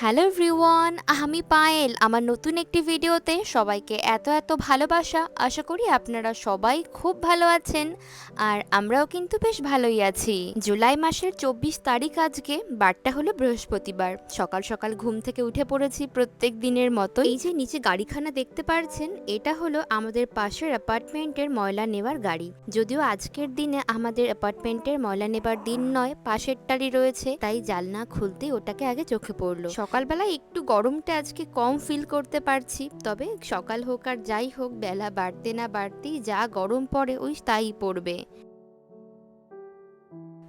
Hello everyone, আমি পায়েল। আমার নতুন একটি ভিডিওতে সবাইকে এত এত ভালোবাসা। আশা করি আপনারা সবাই খুব ভালো আছেন। আর আমরাও কিন্তু বেশ ভালোই আছি। জুলাই মাসের চব্বিশ তারিখ আজকে, বারটা হলো বৃহস্পতিবার। সকাল সকাল ঘুম থেকে উঠে পড়েছি প্রত্যেক দিনের মতো এই যে নিচে গাড়িখানা দেখতে পারছেন, এটা হলো আমাদের পাশের অ্যাপার্টমেন্টের ময়লা নেওয়ার গাড়ি। যদিও আজকের দিনে আমাদের অ্যাপার্টমেন্টের ময়লা নেবার দিন নয়, পাশেরটারই রয়েছে। তাই জালনা খুলতেই ওটাকে আগে চোখে পড়ল। সকালবেলা একটু গরমটা আজকে কম ফিল করতে পারছি, তবে সকাল হোক আর যাই হোক, বেলা বাড়তে না বাড়তেই যা গরম পড়ে ওই তাই পড়বে।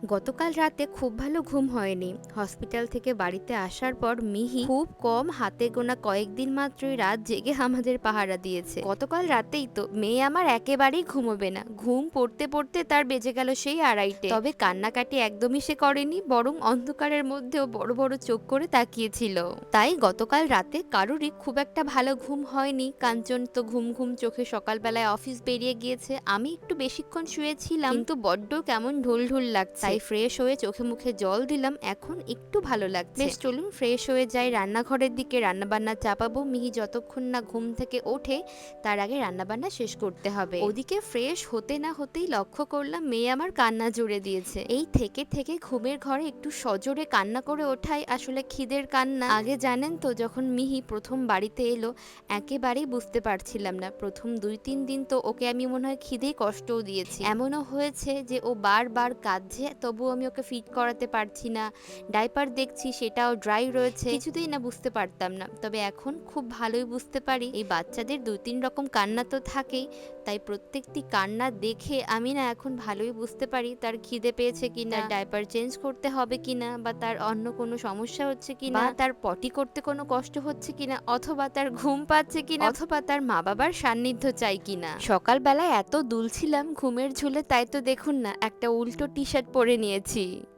গতকাল রাতে খুব ভালো ঘুম হয়নি। হসপিটাল থেকে বাড়িতে আসার পর মিহি খুব কম হাতে গোনা কয়েকদিন মাত্রই রাত জেগে আমাদের পাহারা দিয়েছে। গতকাল রাতেই তো মেয়ে আমার একেবারেই ঘুমোবে না। ঘুম পড়তে পড়তে তার বেজে গেল সেই আড়াইটে। তবে কান্নাকাটি একদমই সে করেনি, বরং অন্ধকারের মধ্যেও বড় বড় চোখ করে তাকিয়েছিল। তাই গতকাল রাতে কারোরই খুব একটা ভালো ঘুম হয়নি। কাঞ্চন তো ঘুম ঘুম চোখে সকালবেলায় অফিস বেরিয়ে গিয়েছে। আমি একটু বেশিক্ষণ শুয়েছিলাম, কিন্তু বড্ড কেমন ঢোল ঢোল লাগছে। তাই ফ্রেশ হয়ে চোখে মুখে জল দিলাম, এখন একটু ভালো লাগছে। বেশ, চলুন ফ্রেশ হয়ে যাই, রান্নাঘরের দিকে রান্নাবান্না চাপাবো। মিহি যতক্ষণ না ঘুম থেকে ওঠে, তার আগে রান্নাবান্না শেষ করতে হবে। ওদিকে ফ্রেশ হতে না হতেই লক্ষ্য করলাম মেয়ে আমার কান্না জুড়ে দিয়েছে। এই থেকে থেকে ঘুমের ঘরে একটু সজোরে কান্না করে ওঠাই আসলে খিদের কান্না। আগে জানেন তো, যখন মিহি প্রথম বাড়িতে এলো, একেবারেই বুঝতে পারছিলাম না। প্রথম দুই তিন দিন তো ওকে আমি মনে হয় খিদেই কষ্টও দিয়েছি। এমনও হয়েছে যে ও বারবার কাঁদছে তবু আমি ওকে ফিট করাতে পারছি না। ডাইপার দেখছি, সেটাও ড্রাই রয়েছে। কিছুতেই না বুঝতে পারতাম না। তবে এখন খুব ভালোই বুঝতে পারি। এই বাচ্চাদের দুই তিন রকম কান্না তো থাকেই। তাই প্রত্যেকটি কান্না দেখে আমি না এখন ভালোই বুঝতে পারি তার খিদে পেয়েছে কিনা ডাইপার চেঞ্জ করতে হবে কিনা, বা তার অন্য কোনো সমস্যা হচ্ছে কিনা, বা তার পটি করতে কোনো কষ্ট হচ্ছে কিনা, অথবা তার ঘুম পাচ্ছে কিনা, অথবা তার মা বাবার সান্নিধ্য চাই কিনা। সকালবেলায় এত দুলছিলাম ঘুমের ঝুলে, তাই তো দেখুন না, একটা উল্টো টি শার্ট পরে নিয়েছি।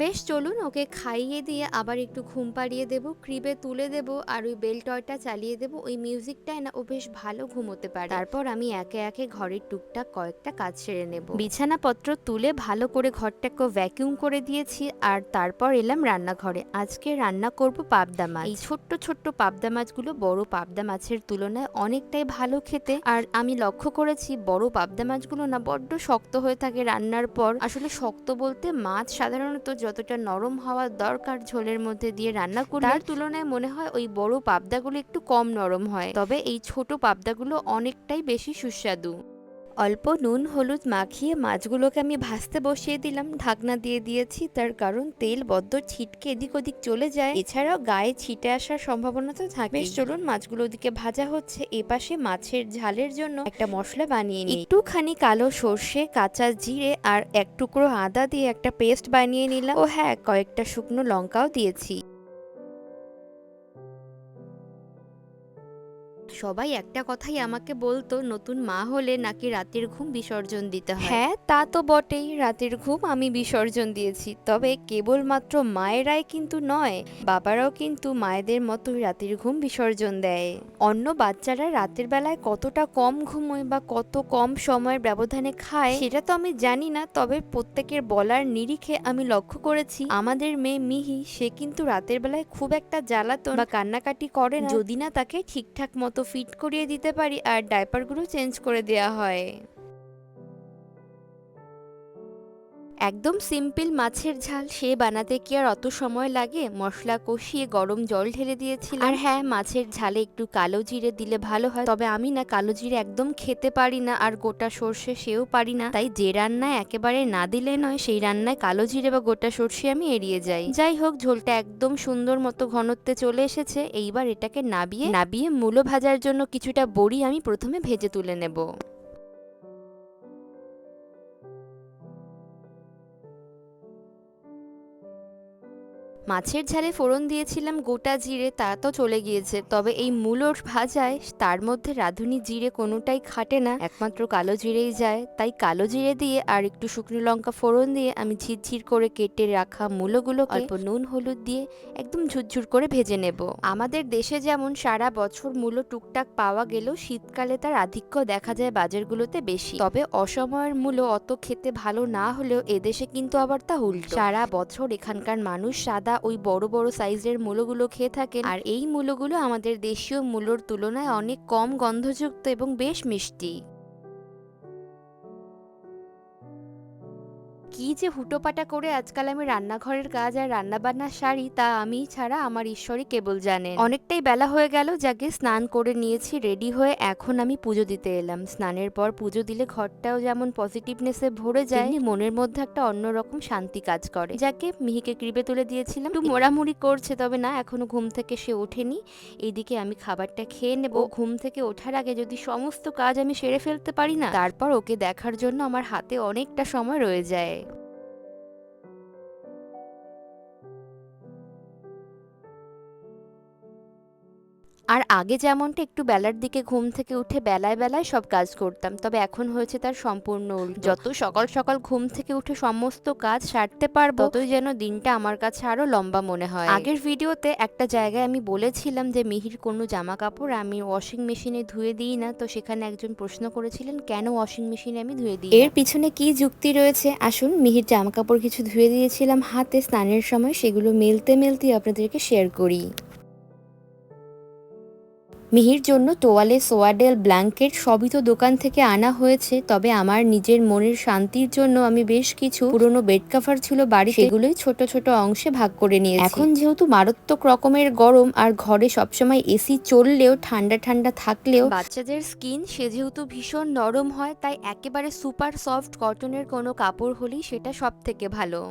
বেশ, চলুন ওকে খাইয়ে দিয়ে আবার একটু ঘুম পাড়িয়ে দেবো, ক্রিবে তুলে দেব আর ওই বেল টয়টা চালিয়ে দেব, ওই মিউজিকটায় না ও বেশ ভালো ঘুমোতে পারে। তারপর আমি একে একে ঘরের টুকটাক কয়েকটা কাজ সেরে নেব। বিছানাপত্র তুলে ভালো করে ঘরটাকে ভ্যাকিউম করে দিয়েছি আর তারপর এলাম রান্নাঘরে। আজকে রান্না করব পাবদা মাছ। এই ছোট্ট ছোট্ট পাবদা মাছগুলো বড় পাবদা মাছের তুলনায় অনেকটাই ভালো খেতে। আর আমি লক্ষ্য করেছি বড় পাবদা মাছগুলো না বড্ড শক্ত হয়ে থাকে রান্নার পর। আসলে শক্ত বলতে মাছ সাধারণত যতটা নরম হওয়ার দরকার ঝোলের মধ্যে দিয়ে রান্না করি তার তুলনায় মনে হয় ওই বড় পাবদাগুলো একটু কম নরম হয়। তবে এই ছোট পাবদাগুলো অনেকটাই বেশি সুস্বাদু। অল্প নুন, হলুদ মাখিয়ে মাছগুলোকে আমি ভাজতে বসিয়ে দিলাম। ঢাকনা দিয়ে দিয়েছি, তার কারণ তেল বদ্ধ ছিটকে এদিক ওদিক চলে যায়। এছাড়াও গায়ে ছিটে আসার সম্ভাবনা তো থাকে। বেশ, চলুন মাছগুলো ওদিকে ভাজা হচ্ছে। এপাশে মাছের ঝালের জন্য একটা মশলা বানিয়ে নিই। একটুখানি কালো সর্ষে, কাঁচা জিরে আর এক টুকরো আদা দিয়ে একটা পেস্ট বানিয়ে নিলাম। ও হ্যাঁ কয়েকটা শুকনো লঙ্কাও দিয়েছি। সবাই একটা কথাই আমাকে বলতো নতুন মা হলে নাকি রাতের ঘুম বিসর্জন দিতে হয়? হ্যাঁ তা তো বটেই রাতের ঘুম আমি বিসর্জন দিয়েছি। তবে কেবলমাত্র মায়েরাই কিন্তু নয় বাবারাও কিন্তু মায়েদের মতোই রাতের ঘুম বিসর্জন দেয়। অন্য বাচ্চারা রাতের বেলায় কতটা কম ঘুমোয় বা কত কম সময়ের ব্যবধানে খায় সেটা তো আমি জানি না তবে প্রত্যেকের বলার নিরিখে আমি লক্ষ্য করেছি আমাদের মেয়ে মিহি সে কিন্তু রাতের বেলায় খুব একটা জ্বালাতন বা কান্নাকাটি করে না যদি না তাকে ঠিকঠাক মতো ফিট করিয়ে দিতে পারি আর ডাইপারগুলো চেঞ্জ করে দেওয়া হয়। একদম সিম্পল মাছের ঝাল, সে বানাতে কি আর অত সময় লাগে? মশলা কষিয়ে গরম জল ঢেলে দিয়েছিলাম। আর হ্যাঁ মাছের ঝালে একটু কালো জিরে দিলে ভালো হয়। তবে আমি না, কালো জিরে একদম খেতে পারি না আর গোটা সর্ষে সেও পারি না। তাই যে রান্নায় একেবারে না দিলে নয়, সেই রান্নায় কালো জিরে বা গোটা সর্ষে আমি এড়িয়ে যাই। যাই হোক, ঝোলটা একদম সুন্দর মতো ঘনত্বে চলে এসেছে। এইবার এটাকে নাবিয়ে নাবিয়ে মূলো ভাজার জন্য কিছুটা বড়ি আমি প্রথমে ভেজে তুলে নেব। মাছের ঝালে ফোড়ন দিয়েছিলাম গোটা জিরে, তা তো চলে গিয়েছে। তবে এই মূলোর ভাজায় তার মধ্যে রাঁধুনি জিরে কোনোটাই খাটে না, একমাত্র কালো জিরেই যায়। তাই কালো জিরে দিয়ে আর একটু শুকনো লঙ্কা ফোড়ন দিয়ে আমি ঝিরঝির করে কেটে রাখা মূলোগুলো অল্প নুন, হলুদ দিয়ে একদম ঝুরঝুর করে ভেজে নেব। আমাদের দেশে যেমন সারা বছর মূলো টুকটাক পাওয়া গেলেও শীতকালে তার আধিক্য দেখা যায় বাজারগুলোতে বেশি। তবে অসময়ের মূলো অত খেতে ভালো না হলেও এদেশে কিন্তু আবার তা উল্টো। সারা বছর এখানকার মানুষ সাদা ওই বড় বড় সাইজের মূলোগুলো খেয়ে থাকেন। আর এই মূলোগুলো আমাদের দেশীয় মূলোর তুলনায় অনেক কম গন্ধযুক্ত এবং বেশ মিষ্টি। কি যে হুটোপাটা করে আজকাল আমি রান্নাঘরের কাজ আর রান্নাবান্নার শাড়ি তা আমি ছাড়া আমার ঈশ্বরই কেবল জানেন। অনেকটাই বেলা হয়ে গেল, যাকে স্নান করে নিয়েছি, রেডি হয়ে এখন আমি পুজো দিতে এলাম। স্নানের পর পুজো দিলে ঘরটাও যেমন পজিটিভনেসে ভরে যায় মনের মধ্যে একটা অন্যরকম শান্তি কাজ করে। যাকে মিহিকে ক্রিবে তুলে দিয়েছিলাম, একটু মোড়ামুড়ি করছে, তবে না, এখনও ঘুম থেকে সে ওঠেনি। এইদিকে আমি খাবারটা খেয়ে নেব। ঘুম থেকে ওঠার আগে যদি সমস্ত কাজ আমি সেরে ফেলতে পারি না, তারপর ওকে দেখার জন্য আমার হাতে অনেকটা সময় রয়ে যায়। আর আগে যেমনটা একটু বেলার দিকে ঘুম থেকে উঠে বেলায় বেলায় সব কাজ করতাম, তবে এখন হয়েছে তার সম্পূর্ণ যত সকাল সকাল ঘুম থেকে উঠে সমস্ত কাজ সারতে পারব, ততই যেন দিনটা আমার কাছে আরও লম্বা মনে হয়। আগের ভিডিওতে একটা জায়গায় আমি বলেছিলাম যে মিহির কোনো জামা কাপড় আমি ওয়াশিং মেশিনে ধুয়ে দিই না, তো সেখানে একজন প্রশ্ন করেছিলেন, কেন ওয়াশিং মেশিনে আমি ধুয়ে দিই এর পিছনে কি যুক্তি রয়েছে? আসুন, মিহির জামা কাপড় কিছু ধুয়ে দিয়েছিলাম, হাতে স্নানের সময় সেগুলো মেলতে মেলতে আপনাদেরকে শেয়ার করি। মিহির জন্য তোয়ালে সোয়াডেল ব্ল্যাঙ্কেট সবই তো দোকান থেকে আনা হয়েছে, তবে আমার নিজের মনের শান্তির জন্য আমি বেশ কিছু পুরনো বেড কাভার ছিল বাড়ি সেগুলোই ছোট ছোট অংশে ভাগ করে নিয়েছি। এখন যেহেতু মারাত্মক রকমের গরম আর ঘরে সবসময় এসি চললেও, ঠান্ডা ঠান্ডা থাকলেও, বাচ্চাদের স্কিন সে যেহেতু ভীষণ নরম হয়, তাই একেবারে সুপার সফট কটনের কোনো কাপড় হলেই সেটা সব থেকে ভালো।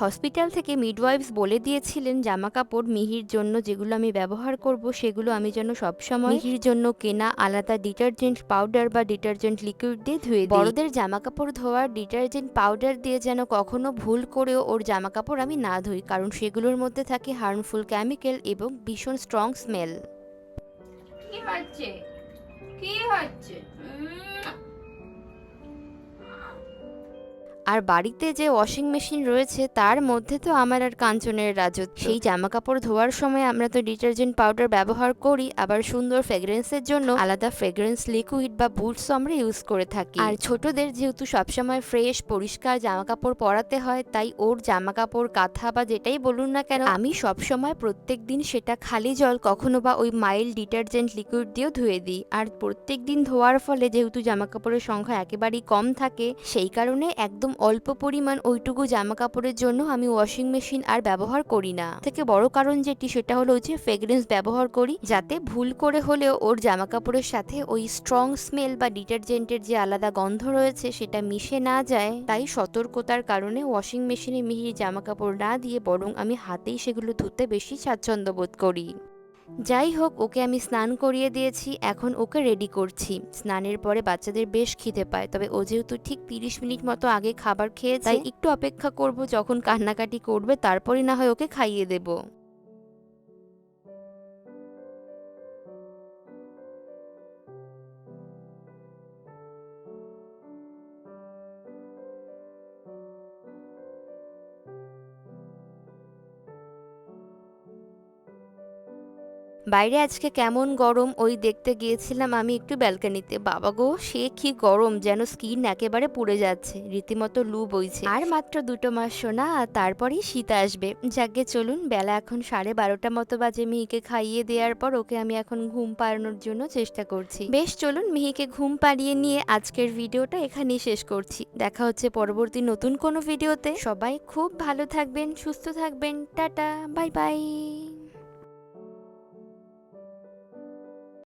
হসপিটাল থেকে মিডওয়াইফস বলে দিয়েছিলেন জামা কাপড় মিহির জন্য যেগুলো আমি ব্যবহার করব সেগুলো আমি যেন সবসময় মিহির জন্য কেনা আলাদা ডিটারজেন্ট পাউডার বা ডিটারজেন্ট লিকুইড দিয়ে ধুয়ে দিই। বড়দের জামা কাপড় ধোয়ার ডিটারজেন্ট পাউডার দিয়ে যেন কখনো ভুল করেও ওর জামা কাপড় আমি না ধুই কারণ সেগুলোর মধ্যে থাকে হার্মফুল কেমিক্যাল এবং ভীষণ স্ট্রং স্মেল। কি হচ্ছে? কি হচ্ছে? আর বাড়িতে যে ওয়াশিং মেশিন রয়েছে তার মধ্যে তো আমার আর কাঞ্চনের রাজত্ব। সেই জামা কাপড় ধোয়ার সময় আমরা তো ডিটারজেন্ট পাউডার ব্যবহার করি আবার সুন্দর ফ্রেগ্রেন্সের জন্য আলাদা ফ্রেগ্রেন্স লিকুইড বা বুটস আমরা ইউজ করে থাকি। আর ছোটদের যেহেতু সবসময় ফ্রেশ পরিষ্কার জামা কাপড় পরাতে হয় তাই ওর জামা কাপড় কাঁথা বা যেটাই বলুন না কেন আমি সবসময় প্রত্যেক দিন সেটা খালি জল কখনো বা ওই মাইল ডিটারজেন্ট লিকুইড দিয়েও ধুয়ে দিই। আর প্রত্যেক দিন ধোয়ার ফলে যেহেতু জামা কাপড়ের সংখ্যা একেবারেই কম থাকে সেই কারণে একদম অল্প পরিমাণ ওইটুকু জামা কাপড়ের জন্য আমি ওয়াশিং মেশিন আর ব্যবহার করি না। থেকে বড় কারণ যেটি, সেটা হলো যে ফ্রেগ্রেন্স ব্যবহার করি যাতে ভুল করে হলেও ওর জামা কাপড়ের সাথে ওই স্ট্রং স্মেল বা ডিটারজেন্টের যে আলাদা গন্ধ রয়েছে, সেটা মিশে না যায়। তাই সতর্কতার কারণে ওয়াশিং মেশিনে মিহির জামা কাপড় না দিয়ে বরং আমি হাতেই সেগুলো ধুতে বেশি স্বাচ্ছন্দ্য বোধ করি। যাই হোক ওকে আমি স্নান করিয়ে দিয়েছি এখন ওকে রেডি করছি। স্নানের পরে বাচ্চাদের বেশ খিদে পায় তবে ও যেহেতু ঠিক তিরিশ মিনিট মতো আগে খাবার খেয়ে তাই একটু অপেক্ষা করব যখন কান্নাকাটি করবে তারপরে না হয় ওকে খাইয়ে দেবো। বাইরে আজকে কেমন গরম, ওই দেখতে গিয়েছিলাম আমি একটু ব্যালকানিতে। বাবা গো, সে কি গরম, যেন স্কিন একেবারে পুড়ে যাচ্ছে, রীতিমতো লু বইছে। আর মাত্র দুটো মাস শোনা আর তারপরেই শীত আসবে। যাকে চলুন, বেলা এখন সাড়ে বারোটা মতো বাজে মিহিকে খাইয়ে দেওয়ার পর ওকে আমি এখন ঘুম পাড়ানোর জন্য চেষ্টা করছি। বেশ, চলুন, মিহিকে ঘুম পাড়িয়ে নিয়ে আজকের ভিডিওটা এখানেই শেষ করছি। দেখা হচ্ছে পরবর্তী নতুন কোনো ভিডিওতে। সবাই খুব ভালো থাকবেন, সুস্থ থাকবেন। Tata, bye bye.